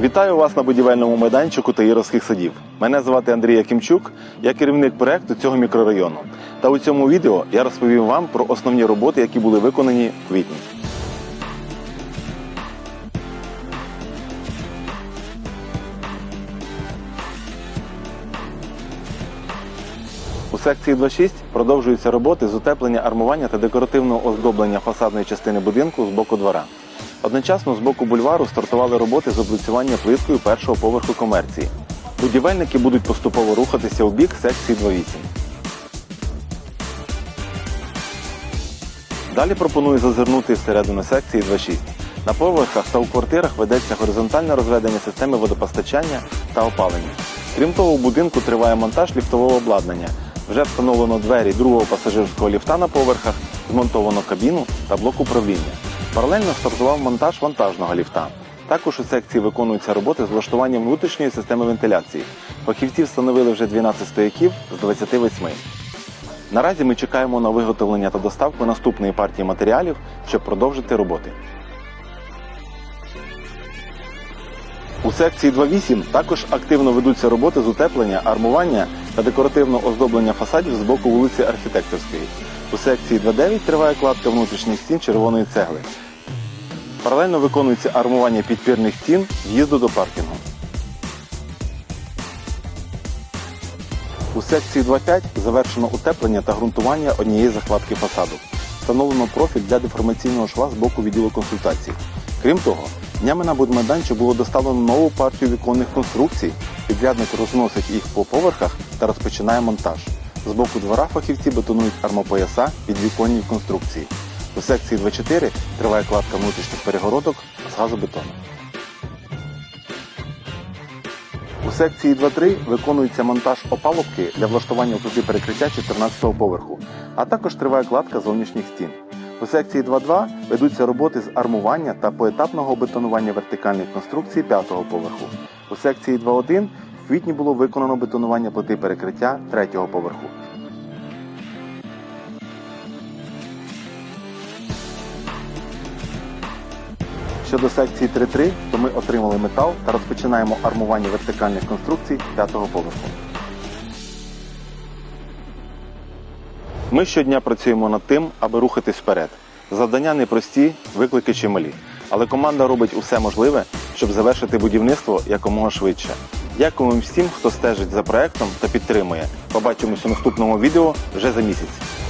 Вітаю вас на будівельному майданчику Таїровських садів. Мене звати Андрій Якимчук, я керівник проекту цього мікрорайону. Та у цьому відео я розповім вам про основні роботи, які були виконані в квітні. У секції 2.6 продовжуються роботи з утеплення, армування та декоративного оздоблення фасадної частини будинку з боку двора. Одночасно з боку бульвару стартували роботи з облицювання плиткою першого поверху комерції. Будівельники будуть поступово рухатися у бік секції 2.8. Далі пропоную зазирнути всередину секції 2.6. На поверхах та у квартирах ведеться горизонтальне розведення системи водопостачання та опалення. Крім того, у будинку триває монтаж ліфтового обладнання. Вже встановлено двері другого пасажирського ліфта на поверхах, змонтовано кабіну та блок управління. Паралельно стартував монтаж вантажного ліфта. Також у секції виконуються роботи з влаштуванням внутрішньої системи вентиляції. Фахівці встановили вже 12 стояків з 28. Наразі ми чекаємо на виготовлення та доставку наступної партії матеріалів, щоб продовжити роботи. У секції 2.8 також активно ведуться роботи з утеплення, армування та декоративного оздоблення фасадів з боку вулиці Архітекторської. У секції 2.9 триває кладка внутрішніх стін червоної цегли. Паралельно виконується армування підпірних стін в'їзду до паркінгу. У секції 2.5 завершено утеплення та ґрунтування однієї закладки фасаду. Встановлено профіль для деформаційного шва з боку відділу консультацій. Крім того, днями на будмайданчик було доставлено нову партію віконних конструкцій. Підрядник розносить їх по поверхах та розпочинає монтаж. З боку двора фахівці бетонують армопояса під віконні конструкції. У секції 2.4 триває кладка внутрішніх перегородок з газобетону. У секції 2.3 виконується монтаж опалубки для влаштування плити перекриття 14-го поверху, а також триває кладка зовнішніх стін. У секції 2.2 ведуться роботи з армування та поетапного бетонування вертикальних конструкцій 5-го поверху. У секції 2.1 в квітні було виконано бетонування плити перекриття 3-го поверху. Щодо секції 3.3, то ми отримали метал та розпочинаємо армування вертикальних конструкцій 5-го поверху. Ми щодня працюємо над тим, аби рухатись вперед. Завдання непрості, виклики чималі. Але команда робить усе можливе, щоб завершити будівництво якомога швидше. Дякуємо всім, хто стежить за проектом та підтримує. Побачимося у наступному відео вже за місяць.